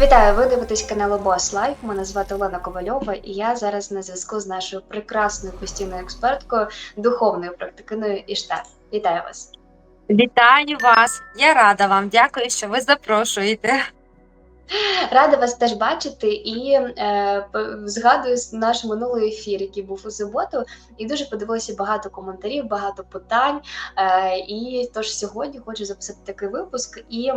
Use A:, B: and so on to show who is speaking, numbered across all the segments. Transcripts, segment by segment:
A: Вітаю! Ви дивитесь канал Бос Лайф. Мене звати Олена Ковальова, і я зараз на зв'язку з нашою прекрасною постійною експерткою, духовною практикиною Іштар. Вітаю вас!
B: Вітаю вас! Я рада вам. Дякую, що ви запрошуєте.
A: Рада вас теж бачити і е, згадую наш минулий ефір, який був у суботу, і дуже подивилася багато коментарів, багато питань. Е, і тож сьогодні хочу записати такий випуск і.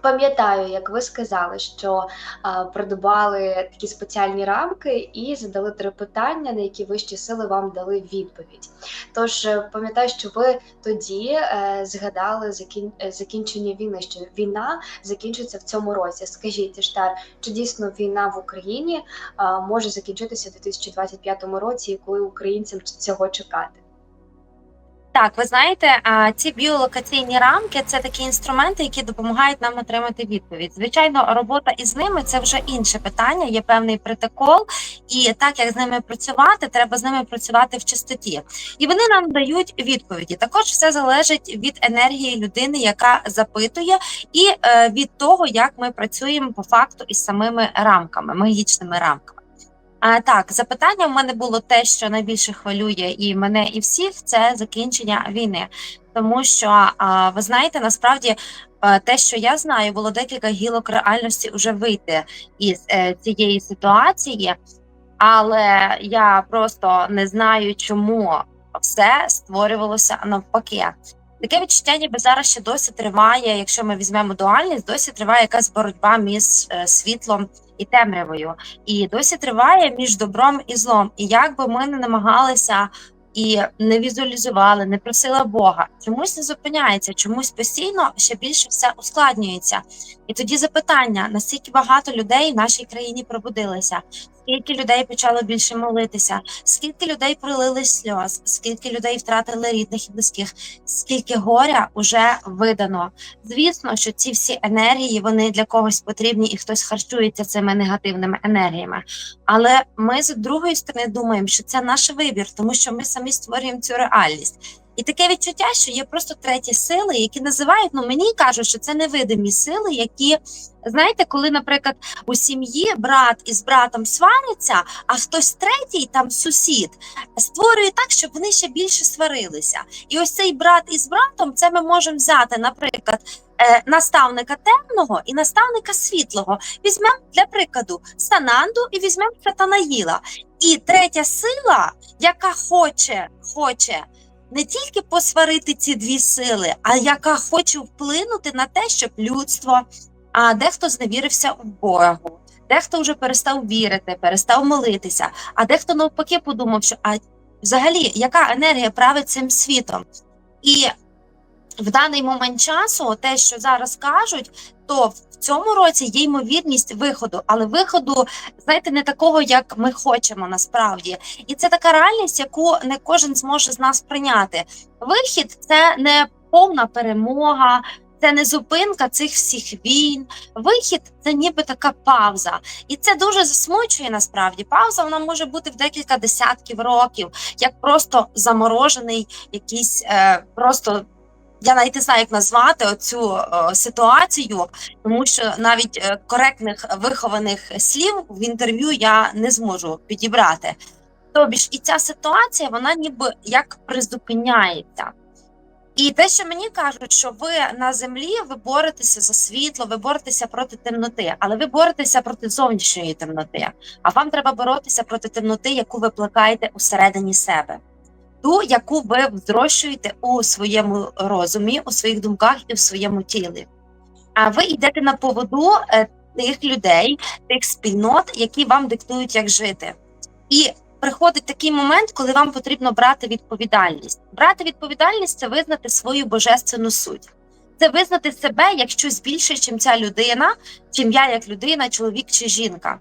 A: Пам'ятаю, як ви сказали, що а, придбали такі спеціальні рамки і задали три питання, на які вищі сили вам дали відповідь. Тож е, пам'ятаю, що ви тоді е, згадали закін... е, закінчення війни, що війна закінчиться в цьому році. Скажіть, Іштар, чи дійсно війна в Україні а, може закінчитися у 2025 році, і коли українцям цього чекати?
B: Так, ви знаєте, ці біолокаційні рамки це такі інструменти, які допомагають нам отримати відповідь. Звичайно, робота із ними це вже інше питання, є певний протокол, і так як з ними працювати, треба з ними працювати в чистоті. І вони нам дають відповіді. Також все залежить від енергії людини, яка запитує, і е, від того, як ми працюємо по факту із самими рамками, магічними рамками. А, так, запитання в мене було те, що найбільше хвилює і мене, і всіх, це закінчення війни. Тому що а, ви знаєте, насправді е, те, що я знаю, було декілька гілок реальності вже вийти із е, цієї ситуації, але я просто не знаю, чому все створювалося навпаки. Таке відчуття, ніби зараз ще досі триває, якщо ми візьмемо дуальність, досі триває якась боротьба між е, світлом і темрявою і досі триває між добром і злом. І як би ми не намагалися і не візуалізували, не просила Бога, чомусь не зупиняється, чомусь постійно ще більше все ускладнюється. І тоді запитання: наскільки багато людей в нашій країні пробудилися? Скільки людей почало більше молитися? Скільки людей пролили сльоз? Скільки людей втратили рідних і близьких? Скільки горя уже видано? Звісно, що ці всі енергії вони для когось потрібні, і хтось харчується цими негативними енергіями. Але ми з другої сторони думаємо, що це наш вибір, тому що ми самі створюємо цю реальність. І таке відчуття, що є просто треті сили, які називають, ну мені кажуть, що це невидимі сили, які знаєте, коли, наприклад, у сім'ї брат із братом сваряться, а хтось третій, там сусід, створює так, щоб вони ще більше сварилися. І ось цей брат із братом, це ми можемо взяти, наприклад, е, наставника темного і наставника світлого. Візьмемо для прикладу Сананду і візьмемо Сатанаїла. І третя сила, яка хоче, хоче не тільки посварити ці дві сили, а яка хоче вплинути на те, щоб людство, а дехто зневірився в Богу, дехто вже перестав вірити, перестав молитися, а дехто навпаки подумав, що а взагалі яка енергія править цим світом? І в даний момент часу, те, що зараз кажуть, то в цьому році є ймовірність виходу, але виходу, знаєте, не такого, як ми хочемо насправді. І це така реальність, яку не кожен зможе з нас прийняти. Вихід це не повна перемога. Це не зупинка цих всіх війн. Вихід це ніби така пауза, і це дуже засмучує. Насправді пауза вона може бути в декілька десятків років, як просто заморожений якийсь е, просто я навіть не знаю, як назвати оцю е, ситуацію, тому що навіть е, коректних вихованих слів в інтерв'ю я не зможу підібрати. Тобі ж і ця ситуація, вона ніби як призупиняється. І те, що мені кажуть, що ви на землі ви боретеся за світло, ви боретеся проти темноти, але ви боретеся проти зовнішньої темноти. А вам треба боротися проти темноти, яку ви плекаєте усередині себе ту, яку ви зрощуєте у своєму розумі, у своїх думках і в своєму тілі. А ви йдете на поводу е, тих людей, тих спільнот, які вам диктують, як жити. І приходить такий момент, коли вам потрібно брати відповідальність. Брати відповідальність це визнати свою божественну суть. Це визнати себе як щось більше, чим ця людина, чим я як людина, чоловік чи жінка.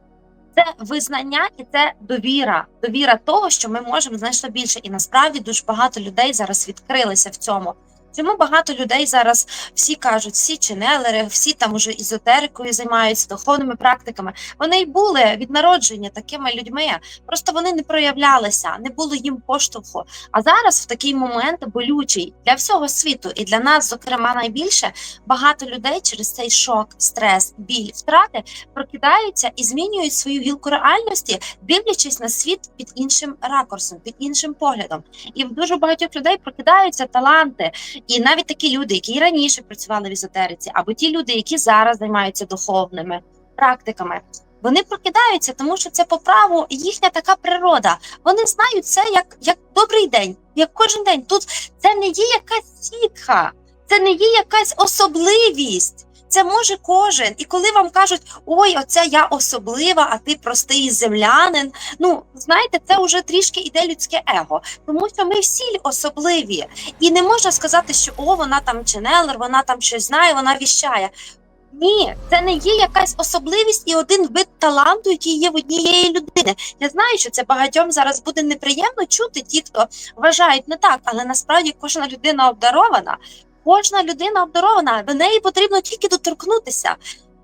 B: Це визнання і це довіра. Довіра того, що ми можемо значно більше. І насправді дуже багато людей зараз відкрилися в цьому. Чому багато людей зараз всі кажуть, всі ченелери, всі там уже ізотерикою займаються духовними практиками. Вони й були від народження такими людьми, просто вони не проявлялися, не було їм поштовху. А зараз в такий момент болючий для всього світу і для нас, зокрема, найбільше багато людей через цей шок, стрес, біль, втрати прокидаються і змінюють свою гілку реальності, дивлячись на світ під іншим ракурсом, під іншим поглядом. І в дуже багатьох людей прокидаються таланти. І навіть такі люди, які і раніше працювали в ізотериці, або ті люди, які зараз займаються духовними практиками, вони прокидаються, тому що це по праву їхня така природа. Вони знають це як, як добрий день, як кожен день. Тут це не є якась сітха, це не є якась особливість. Це може кожен. І коли вам кажуть, ой, оце я особлива, а ти простий землянин. Ну знаєте, це вже трішки іде людське его, тому що ми всі особливі, і не можна сказати, що о, вона там ченелер, вона там щось знає, вона віщає. Ні, це не є якась особливість і один вид таланту, який є в однієї людини. Я знаю, що це багатьом зараз буде неприємно чути ті, хто вважають не так, але насправді кожна людина обдарована. Кожна людина обдарована, до неї потрібно тільки доторкнутися,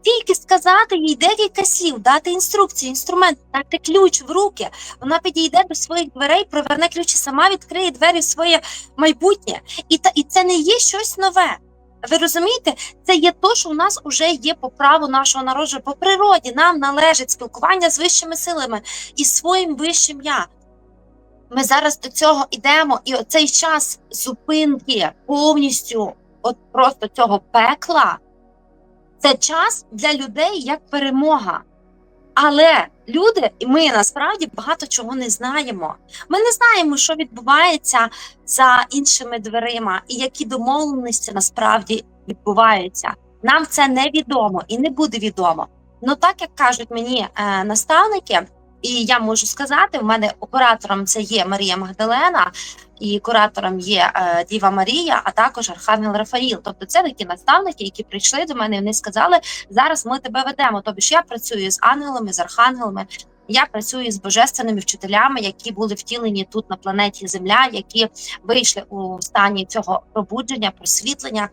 B: тільки сказати їй декілька слів, дати інструкцію, інструмент, дати ключ в руки. Вона підійде до своїх дверей, проверне ключ і сама відкриє двері в своє майбутнє. І та і це не є щось нове. Ви розумієте, це є то, що у нас вже є по праву нашого народження, по природі. Нам належить спілкування з вищими силами і своїм вищим я. Ми зараз до цього йдемо, і оцей час зупинки повністю, от просто цього пекла, це час для людей як перемога. Але люди, і ми насправді багато чого не знаємо. Ми не знаємо, що відбувається за іншими дверима, і які домовленості насправді відбуваються. Нам це невідомо і не буде відомо. Ну так як кажуть мені е, наставники. І я можу сказати, в мене оператором це є Марія Магдалена, і куратором є е, Діва Марія, а також Архангел Рафаїл. Тобто, це такі наставники, які прийшли до мене. і Вони сказали: зараз ми тебе ведемо. Тобто ж я працюю з ангелами, з архангелами. Я працюю з божественними вчителями, які були втілені тут на планеті Земля, які вийшли у стані цього пробудження, просвітлення.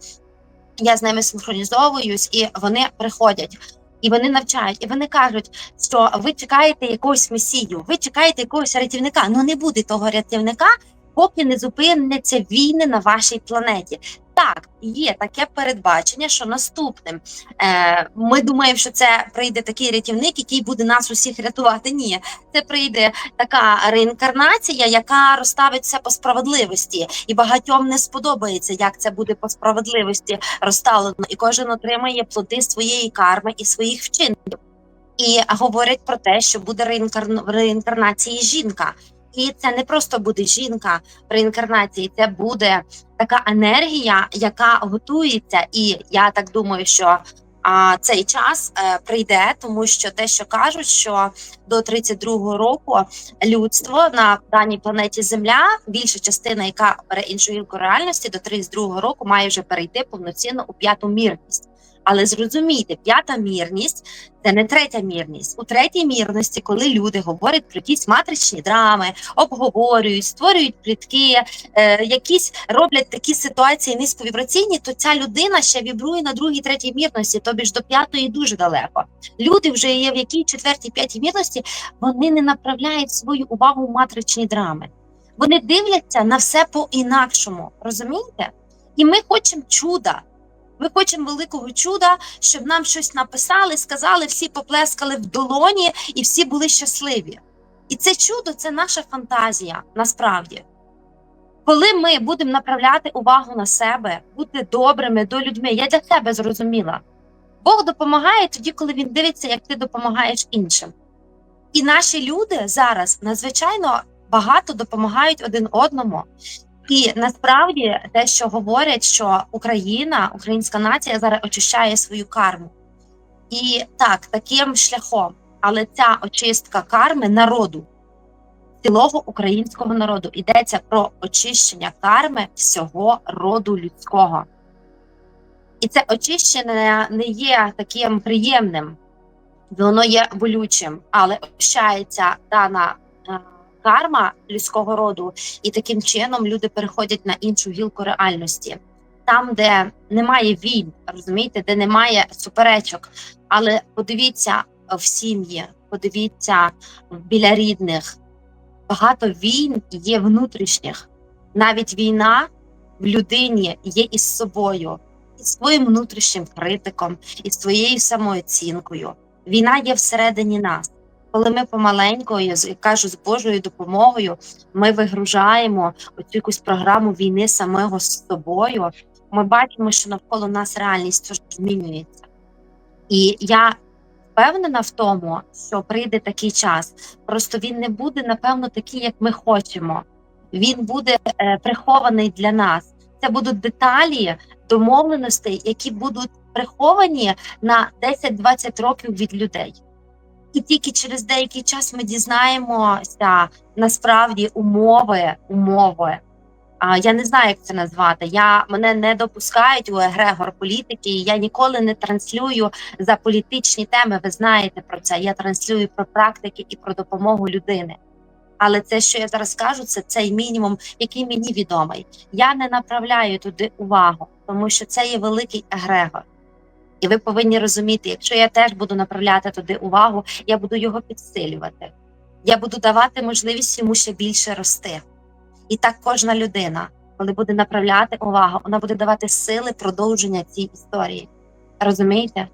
B: Я з ними синхронізовуюсь, і вони приходять. І вони навчають, і вони кажуть, що ви чекаєте якогось месію, ви чекаєте якогось рятівника. Ну не буде того рятівника, поки не зупиняться війни на вашій планеті. Так, є таке передбачення, що наступним е, ми думаємо, що це прийде такий рятівник, який буде нас усіх рятувати. Ні, це прийде така реінкарнація, яка розставить все по справедливості, і багатьом не сподобається, як це буде по справедливості розставлено, і кожен отримає плоди своєї карми і своїх вчинків. І говорять про те, що буде реінкарн... в реінкарнації жінка. І це не просто буде жінка в реінкарнації, це буде така енергія, яка готується. І я так думаю, що а, цей час е, прийде, тому що те, що кажуть, що до 32-го року людство на даній планеті Земля, більша частина, яка бере іншу гілку реальності, до 32-го року має вже перейти повноцінно у п'яту мірність. Але зрозумійте, п'ята мірність це не третя мірність. У третій мірності, коли люди говорять про якісь матричні драми, обговорюють, створюють плітки, е, якісь роблять такі ситуації низьковібраційні, то ця людина ще вібрує на другій, третій мірності, тобі ж до п'ятої дуже далеко. Люди вже є в якій четвертій, п'ятій мірності, вони не направляють свою увагу в матричні драми. Вони дивляться на все по-інакшому, розумієте? І ми хочемо чуда. Ми хочемо великого чуда, щоб нам щось написали, сказали, всі поплескали в долоні і всі були щасливі. І це чудо це наша фантазія насправді. Коли ми будемо направляти увагу на себе, бути добрими до людьми, я для себе зрозуміла. Бог допомагає тоді, коли він дивиться, як ти допомагаєш іншим. І наші люди зараз надзвичайно багато допомагають один одному. І насправді те, що говорять, що Україна, українська нація зараз очищає свою карму. І так, таким шляхом, але ця очистка карми народу, цілого українського народу, йдеться про очищення карми всього роду людського. І це очищення не є таким приємним, воно є болючим, але очищається дана. Карма людського роду, і таким чином люди переходять на іншу гілку реальності. там, де немає війн, розумієте, де немає суперечок. Але подивіться в сім'ї, подивіться біля рідних. Багато війн є внутрішніх. Навіть війна в людині є із собою, із своїм внутрішнім критиком, із своєю самооцінкою. Війна є всередині нас. Коли ми помаленьку, я кажу, з Божою допомогою, ми вигружаємо оцю якусь програму війни самого з собою, ми бачимо, що навколо нас реальність змінюється. І я впевнена в тому, що прийде такий час. Просто він не буде, напевно, такий, як ми хочемо. Він буде е, прихований для нас. Це будуть деталі домовленостей, які будуть приховані на 10-20 років від людей. І тільки через деякий час ми дізнаємося насправді умови, умови. А я не знаю, як це назвати. Я мене не допускають у егрегор політики. Я ніколи не транслюю за політичні теми. Ви знаєте про це. Я транслюю про практики і про допомогу людини. Але це, що я зараз кажу, це цей мінімум, який мені відомий. Я не направляю туди увагу, тому що це є великий егрегор. І ви повинні розуміти, якщо я теж буду направляти туди увагу, я буду його підсилювати. Я буду давати можливість йому ще більше рости. І так кожна людина, коли буде направляти увагу, вона буде давати сили продовження цій історії. Розумієте?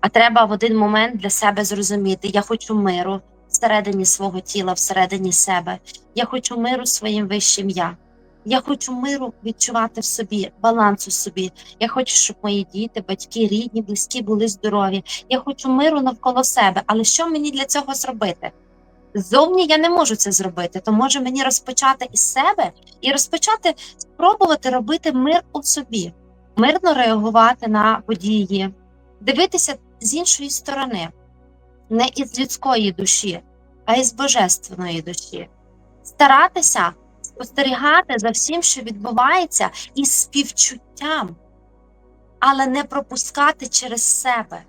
B: А треба в один момент для себе зрозуміти: я хочу миру всередині свого тіла, всередині себе. Я хочу миру своїм вищим я. Я хочу миру відчувати в собі, балансу в собі. Я хочу, щоб мої діти, батьки, рідні, близькі були здорові. Я хочу миру навколо себе. Але що мені для цього зробити? Ззовні я не можу це зробити, то може мені розпочати із себе і розпочати спробувати робити мир у собі, мирно реагувати на події, дивитися з іншої сторони, не із людської душі, а із божественної душі, старатися спостерігати за всім, що відбувається, із співчуттям, але не пропускати через себе.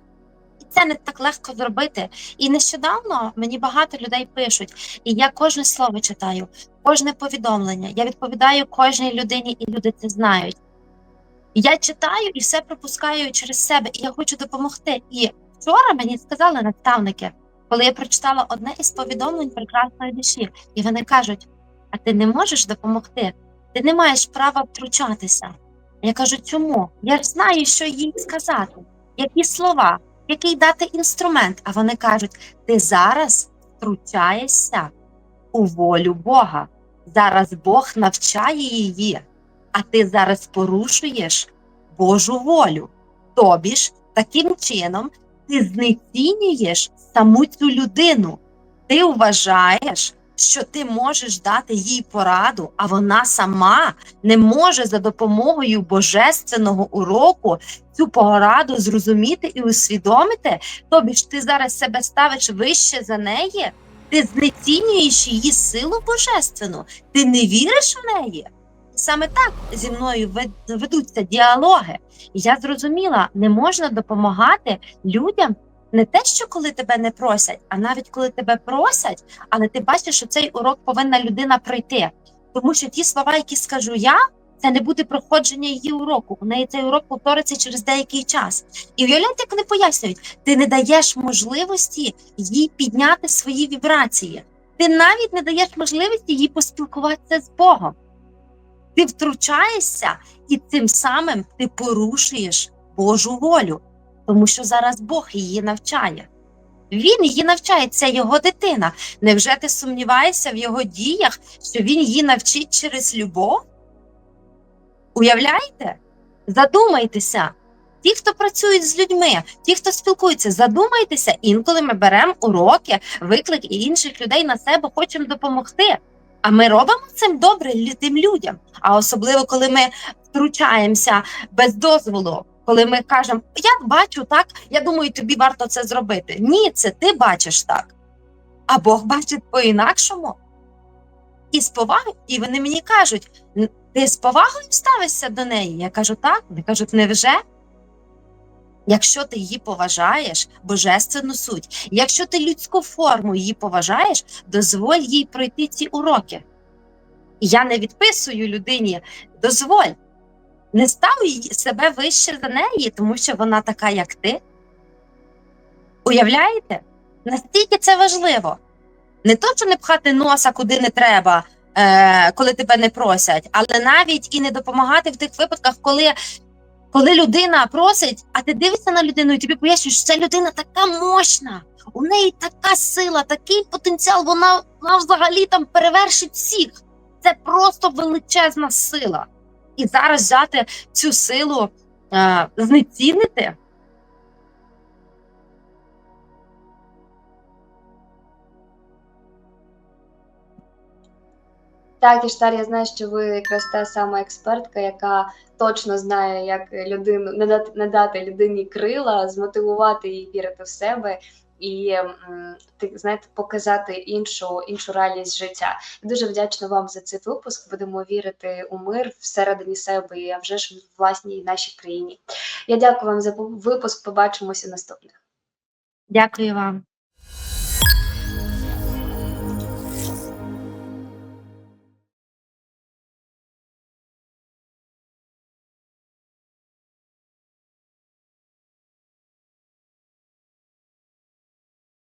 B: І це не так легко зробити. І нещодавно мені багато людей пишуть, і я кожне слово читаю, кожне повідомлення. Я відповідаю кожній людині, і люди це знають. Я читаю і все пропускаю через себе, і я хочу допомогти. І вчора мені сказали наставники, коли я прочитала одне із повідомлень прекрасної душі, і вони кажуть: а ти не можеш допомогти? Ти не маєш права втручатися. Я кажу, чому? Я ж знаю, що їй сказати, які слова, який дати інструмент. А вони кажуть: ти зараз втручаєшся у волю Бога. Зараз Бог навчає її, а ти зараз порушуєш Божу волю. Тобі ж таким чином ти знецінюєш саму цю людину. Ти вважаєш, що ти можеш дати їй пораду, а вона сама не може за допомогою божественного уроку цю пораду зрозуміти і усвідомити. Тобі ж ти зараз себе ставиш вище за неї, ти знецінюєш її силу божественну, ти не віриш в неї. Саме так зі мною вед- ведуться діалоги. І я зрозуміла, не можна допомагати людям не те, що коли тебе не просять, а навіть коли тебе просять, але ти бачиш, що цей урок повинна людина пройти. Тому що ті слова, які скажу я, це не буде проходження її уроку. У неї цей урок повториться через деякий час. І уявляєте, як вони пояснюють, ти не даєш можливості їй підняти свої вібрації. Ти навіть не даєш можливості їй поспілкуватися з Богом. Ти втручаєшся, і тим самим ти порушуєш Божу волю, тому що зараз Бог її навчає. Він її навчає, це його дитина. Невже ти сумніваєшся в його діях, що він її навчить через любов? Уявляєте? Задумайтеся. Ті, хто працюють з людьми, ті, хто спілкується, задумайтеся, інколи ми беремо уроки, виклик і інших людей на себе хочемо допомогти. А ми робимо цим добре тим людям. А особливо, коли ми втручаємося без дозволу, коли ми кажемо, я бачу так, я думаю, тобі варто це зробити. Ні, це ти бачиш так. А Бог бачить по-інакшому. І з повагою, і вони мені кажуть: ти з повагою ставишся до неї? Я кажу, так. Вони кажуть, невже? Якщо ти її поважаєш, божественну суть, якщо ти людську форму її поважаєш, дозволь їй пройти ці уроки. Я не відписую людині, дозволь. Не став себе вище за неї, тому що вона така, як ти. Уявляєте? Настільки це важливо. Не то, що не пхати носа куди не треба, е, коли тебе не просять, але навіть і не допомагати в тих випадках, коли, коли людина просить, а ти дивишся на людину і тобі пояснюєш, що ця людина така мощна, у неї така сила, такий потенціал, вона, вона взагалі там перевершить всіх. Це просто величезна сила. І зараз взяти цю силу, е, знецінити.
A: Так, Іштар, я знаю, що ви якраз та сама експертка, яка точно знає, як людину надати, надати людині крила, змотивувати її вірити в себе і ти знаєте, показати іншу іншу реальність життя. Дуже вдячна вам за цей випуск. Будемо вірити у мир всередині себе і а вже ж в власній нашій країні. Я дякую вам за випуск. Побачимося наступних.
B: Дякую вам.